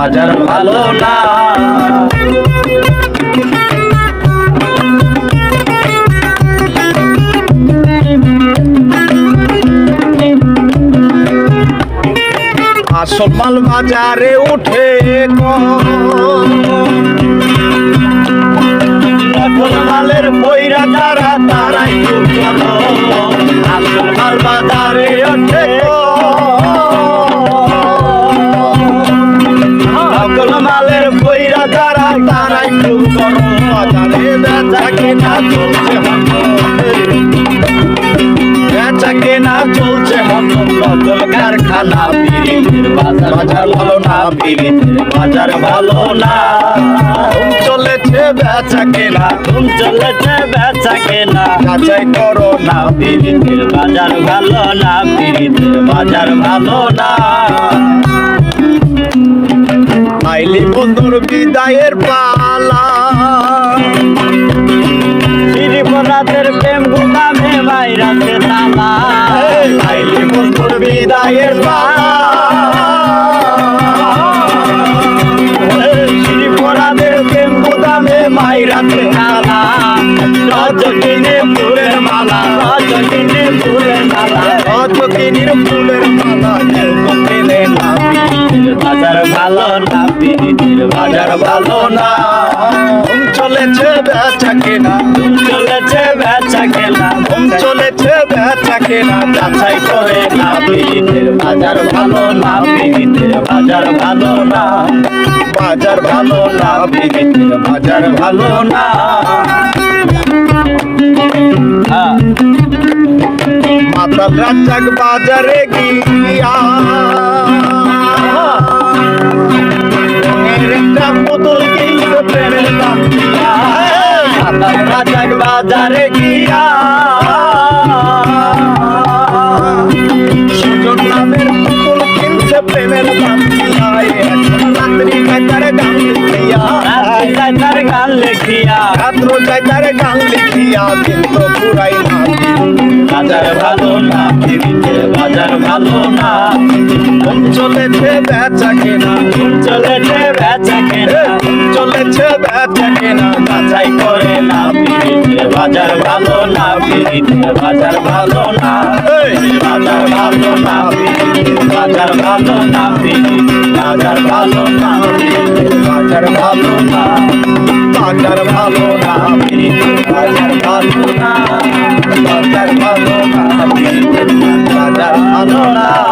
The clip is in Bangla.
বাজার ভালো না। আসল বাজারে উঠে মালের বইরা তারা তারাই আসল বাজারে ওঠে তারাই দুর্বল বাজারে বেচা কেনা বাজার ভালো না না চলেছে বেচা কেনা ঘুম চলেছে বেচা কেনা যাচাই করো না পিড়িতের বাজার ভালো না পিড়িতের বাজার ভালো না আইলি বন্ধুর বিদায়ের পালা। গুদামে বাইরাতে তালা। রজকিনে ফুলের মালা, রজকিনে ফুলের মালা। অচকিনির ফুলের মালা কেনে বাজার ভালো না বাজার ভালো না। চলেছে বেচা কেনা। ঘুম কেনা যাচাই করে না। পিড়িতের বাজার ভালো না পিড়িতের বাজার ভালো না। বাজার ভালো না পিড়িতের বাজার ভালো না। হ্যাঁ। মাতাল রাজাক বাজারে গিয়া রাজাক বাজারে গিয়া। সুজন নামের পুতুল কিনছে প্রেমের দাম দিয়া। রাত্রি খায় তার গান লিখিয়া। রাত্রি যায় তার গান লেখিয়া। রাত্র যায় তার গান লিখিয়া কিন্তু পুরাই না বাজার ভালো না পিড়িতের বাজার ভালো না। চলেছে বেচা কেনা। চলেছে বেচা কেনা। চলেছে বেচা কেনা যাচাই করে না পিড়িতের বাজার ভালো না পিড়িতের বাজার ভালো না বাজার ভালো না পিড়িতের বাজার ভালো না পিড়িতের বাজার ভালো না বাজার ভালো না বাজার ভালো না বাজার ভালো না বাজার ভালো না বাজার ভালো না